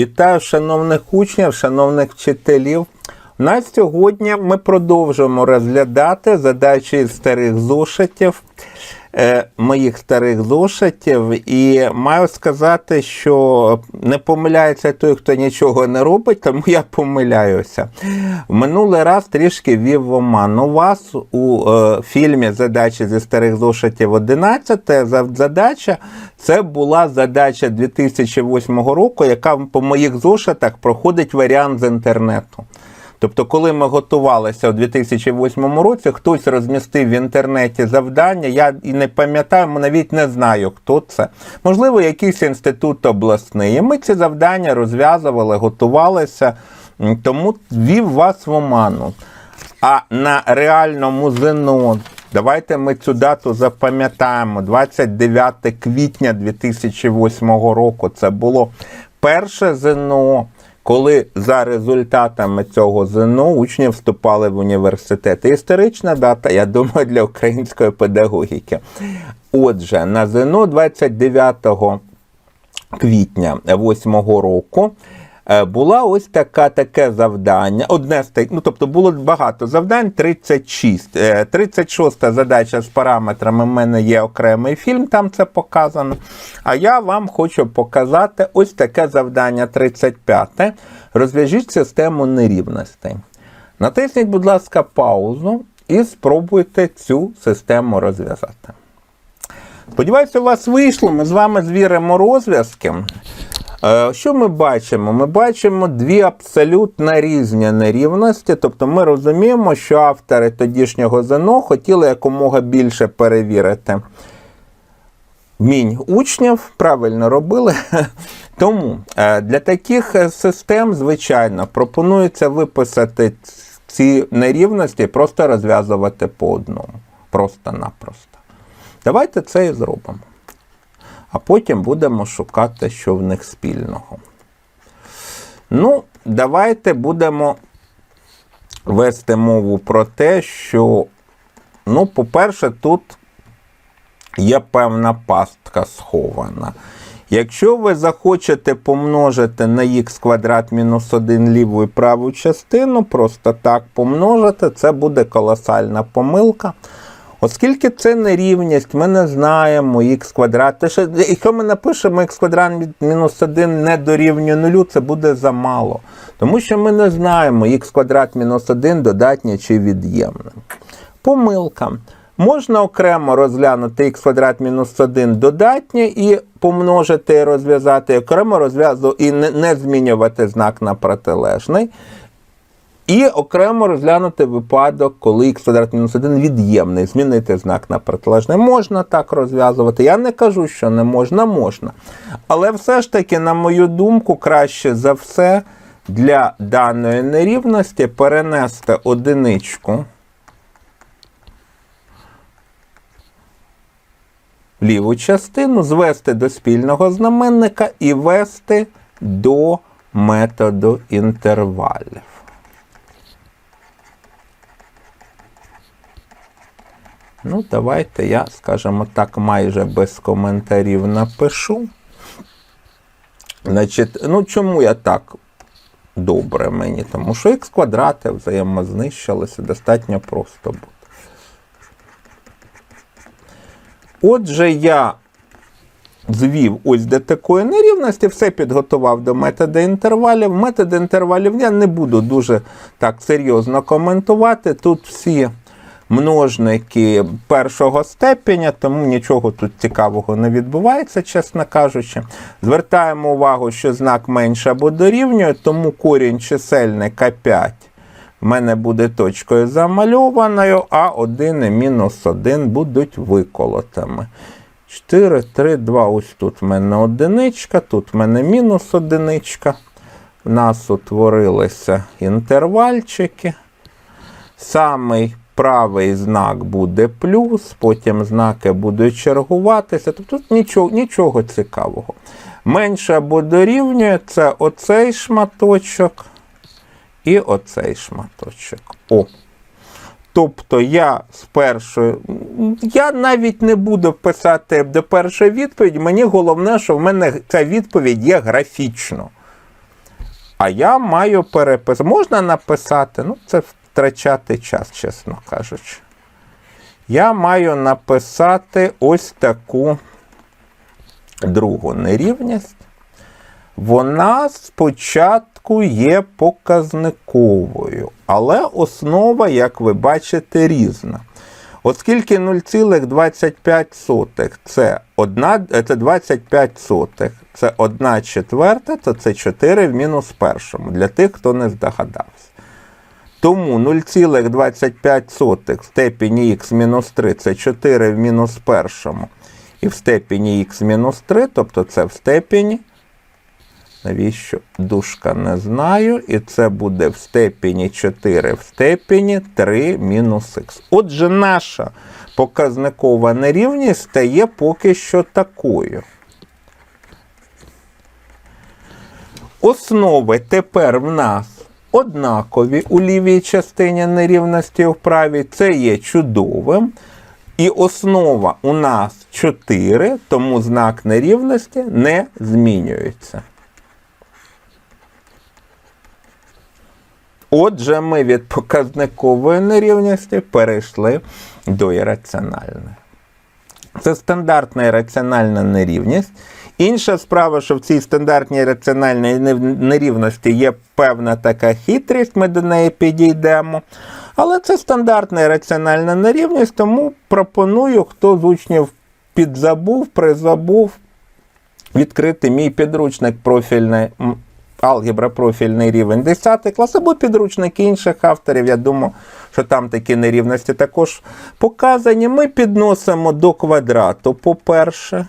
Вітаю шановних учнів, шановних вчителів. У нас сьогодні ми продовжуємо розглядати задачі старих зошитів, моїх старих зошитів. І маю сказати, що не помиляється той, хто нічого не робить, тому я помиляюся. Минулий раз трішки вів в оман. У вас у е, фільмі Задачі зі старих зошитів 11 за- задача це була задача 2008 року, яка по моїх зошитах проходить варіант з інтернету. Тобто, коли ми готувалися у 2008 році, хтось розмістив в інтернеті завдання. Я і не пам'ятаю, навіть не знаю, хто це. Можливо, якийсь інститут обласний. І ми ці завдання розв'язували, готувалися, тому вів вас в оману. А на реальному ЗНО, давайте ми цю дату запам'ятаємо, 29 квітня 2008 року. Це було перше ЗНО, коли за результатами цього ЗНО учні вступали в університет. Історична дата, я думаю, для української педагогіки. Отже, на ЗНО 29 квітня 8 року була ось така таке завдання. Одне з тих, ну тобто було багато завдань, 36. Е, 36 задача з параметрами. в мене є окремий фільм, там це показано. А я вам хочу показати ось таке завдання 35. Розв'яжіть систему нерівностей. Натисніть, будь ласка, паузу і спробуйте цю систему розв'язати. Сподіваюся, у вас вийшло. Ми з вами звіримо розв'язки. Е, Що ми бачимо? Ми бачимо дві абсолютно різні нерівності. Тобто ми розуміємо, що автори тодішнього ЗНО хотіли якомога більше перевірити вмінь учнів, правильно робили. Тому е, для таких систем, звичайно, пропонується виписати ці нерівності і просто розв'язувати по одному. Просто-напросто. Давайте це і зробимо. А потім будемо шукати, що в них спільного. Ну, давайте будемо вести мову про те, що, ну, по-перше, тут є певна пастка схована. Якщо ви захочете помножити на х квадрат мінус 1 ліву і праву частину, просто так помножити, це буде колосальна помилка. Оскільки це нерівність, ми не знаємо х квадрат. Те, що, якщо ми напишемо х квадрат мінус 1 не дорівнює нулю, це буде замало. Тому що ми не знаємо х квадрат мінус 1 додатнє чи від'ємне. Помилка. Можна окремо розглянути х квадрат мінус 1 додатнє і помножити розв'язати, окремо розв'язувати і не змінювати знак на протилежний. І окремо розглянути випадок, коли х квадрат мінус 1 від'ємний, змінити знак на протилежний. Можна так розв'язувати. Я не кажу, що не можна, можна. Але все ж таки, на мою думку, краще за все для даної нерівності перенести одиничку в ліву частину, звести до спільного знаменника і вести до методу інтервалів. Ну, давайте я, скажімо так, майже без коментарів напишу. Значить, ну чому я так добре мені? Тому що х квадрати взаємознищилися, достатньо просто буде. Отже, я звів ось до такої нерівності, все підготував до методу інтервалів. Метод інтервалів я не буду дуже так серйозно коментувати. Тут всі множники першого степеня, тому нічого тут цікавого не відбувається, чесно кажучи. Звертаємо увагу, що знак менше або дорівнює, тому корінь чисельника 5 в мене буде точкою замальованою, а 1 і мінус 1 будуть виколотими. 4, 3, 2. Ось тут в мене одиничка, тут в мене мінус одиничка. У нас утворилися інтервальчики. Самий правий знак буде плюс, потім знаки будуть чергуватися. Тобто тут нічого, нічого цікавого. Менше або дорівнює це оцей шматочок і оцей шматочок. О. Тобто я з першої, я навіть не буду писати до першої відповіді. Мені головне, що в мене ця відповідь є графічно. А я маю перепис. Можна написати, ну, це втрачати час, чесно кажучи. Я маю написати ось таку другу нерівність. Вона спочатку є показниковою, але основа, як ви бачите, різна. Оскільки 0,25 це, одна, це 25 сотих, це 1 четверта, то це 4 в мінус першому, для тих, хто не здогадався. Тому 0,25 в степені х-3 це 4 в мінус першому. І в степені х мінус 3, тобто це в степені. Навіщо дужка не знаю. І це буде в степені 4 в степені 3 мінус х. Отже, наша показникова нерівність стає поки що такою. Основи тепер в нас однакові у лівій частині нерівності в правій. Це є чудовим. І основа у нас 4, тому знак нерівності не змінюється. Отже, ми від показникової нерівності перейшли до ірраціональної. Це стандартна ірраціональна нерівність. Інша справа, що в цій стандартній раціональній нерівності є певна така хитрість, ми до неї підійдемо. Але це стандартна раціональна нерівність, тому пропоную, хто з учнів підзабув, призабув, відкрити мій підручник профільний, алгебра профільний рівень 10 клас, або підручник інших авторів. Я думаю, що там такі нерівності також показані. Ми підносимо до квадрату, по-перше.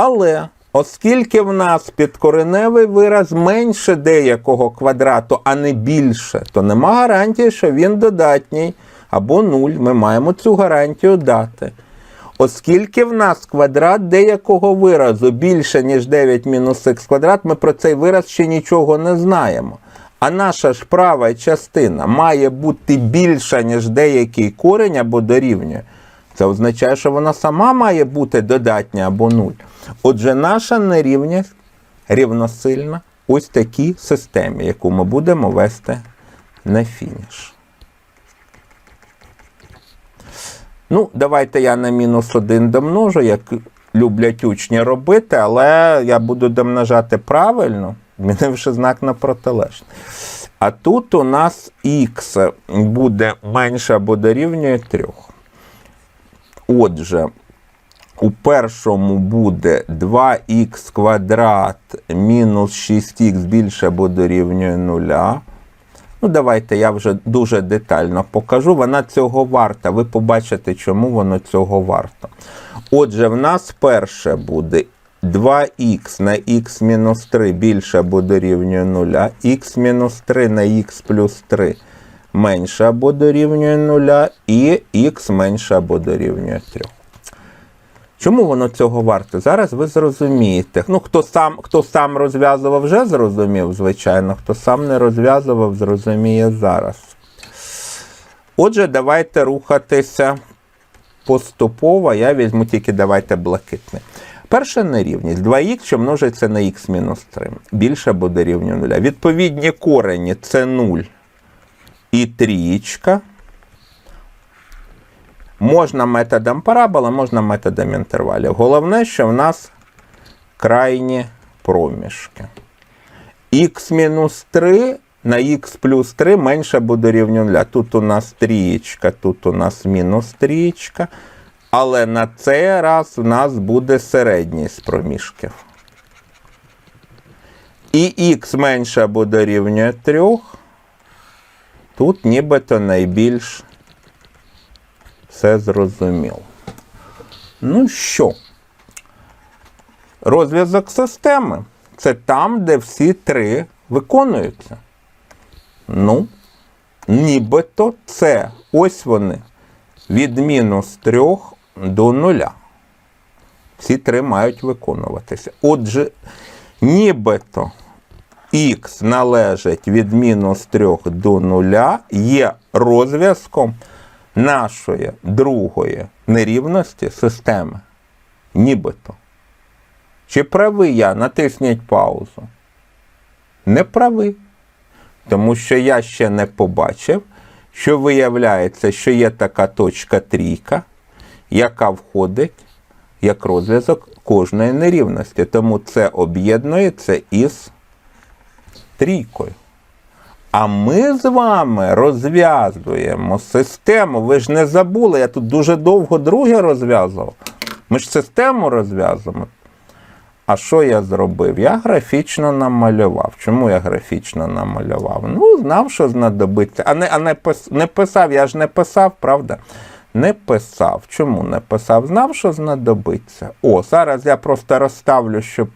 Але оскільки в нас підкореневий вираз менше деякого квадрату, а не більше, то нема гарантії, що він додатній або нуль. Ми маємо цю гарантію дати. Оскільки в нас квадрат деякого виразу більше, ніж 9 мінус х квадрат, ми про цей вираз ще нічого не знаємо. А наша ж права частина має бути більша, ніж деякий корень або дорівнює. Це означає, що вона сама має бути додатня або нуль. Отже, наша нерівність рівносильна ось такій системі, яку ми будемо вести на фініш. Ну, давайте я на мінус 1 домножу, як люблять учні робити, але я буду домножати правильно, змінивши знак на протилежний. А тут у нас х буде менше або дорівнює 3. Отже, у першому буде 2х квадрат мінус 6х більше або дорівнює 0. Ну, давайте я вже дуже детально покажу. Вона цього варта. Ви побачите, чому воно цього варто. Отже, в нас перше буде 2х на х мінус 3 більше або дорівнює 0, х мінус 3 на х плюс 3 менше або дорівнює 0, і х менше або дорівнює 3. Чому воно цього варте? Зараз ви зрозумієте. Ну, Хто сам хто сам розв'язував, вже зрозумів, звичайно, хто сам не розв'язував, зрозуміє зараз. Отже, давайте рухатися поступово. Я візьму тільки давайте блакитне. Перша нерівність 2х, що множиться на х-3. Більше або дорівнює 0. Відповідні корені це 0 і трієчка. Можна методом параболи, можна методом інтервалів. Головне, що в нас крайні проміжки. Х-3 на х плюс 3 менше буде рівню 0. Тут у нас трієчка, тут у нас мінус трієчка. Але на цей раз у нас буде середній з проміжків. І х менше буде рівнює 3. Тут нібито найбільш все зрозуміло. Ну що, розв'язок системи це там, де всі три виконуються. Ну, нібито це ось вони від мінус 3 до 0. Всі три мають виконуватися. Отже, нібито х належить від мінус 3 до 0 є розв'язком нашої другої нерівності системи. Нібито. Чи правий я? Натисніть паузу. не правий. Тому що я ще не побачив, що виявляється, що є така точка трійка, яка входить як розв'язок кожної нерівності. Тому це об'єднується із трійкою. А ми з вами розв'язуємо систему. Ви ж не забули, я тут дуже довго друге розв'язував. Ми ж систему розв'язуємо. А що я зробив? Я графічно намалював. Чому я графічно намалював? Ну, знав, що знадобиться. А не, а не, пис, не писав, я ж не писав, правда? Не писав. Чому не писав? Знав, що знадобиться. О, зараз я просто розставлю, щоб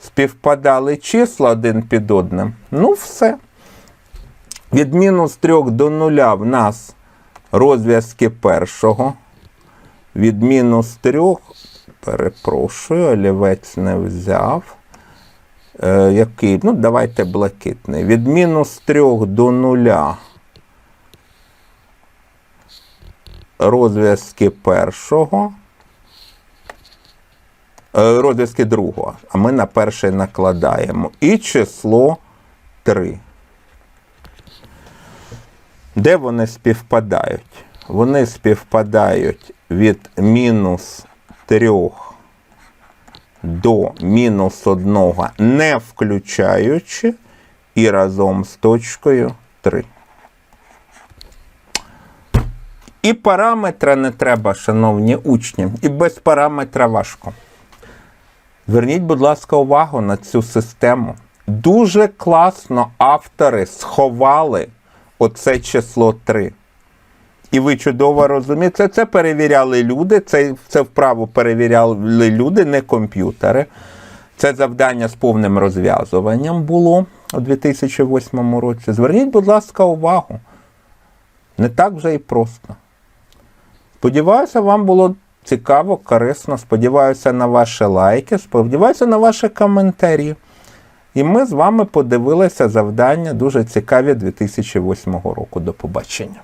співпадали числа один під одним. Ну, все. Від мінус 3 до 0 в нас розв'язки першого. Від мінус 3, перепрошую, олівець не взяв. Е, який? Ну, давайте блакитний. Від мінус 3 до 0 розв'язки першого. Е, розв'язки другого. А ми на перший накладаємо. І число 3. Де вони співпадають? Вони співпадають від мінус 3 до мінус 1, не включаючи, і разом з точкою 3. І параметра не треба, шановні учні, і без параметра важко. Зверніть, будь ласка, увагу на цю систему. Дуже класно автори сховали оце число 3. І ви чудово розумієте, це перевіряли люди, це, це вправо перевіряли люди, не комп'ютери. Це завдання з повним розв'язуванням було у 2008 році. Зверніть, будь ласка, увагу. Не так вже і просто. Сподіваюся, вам було цікаво, корисно. Сподіваюся на ваші лайки, сподіваюся на ваші коментарі. І ми з вами подивилися завдання дуже цікаві 2008 року. До побачення.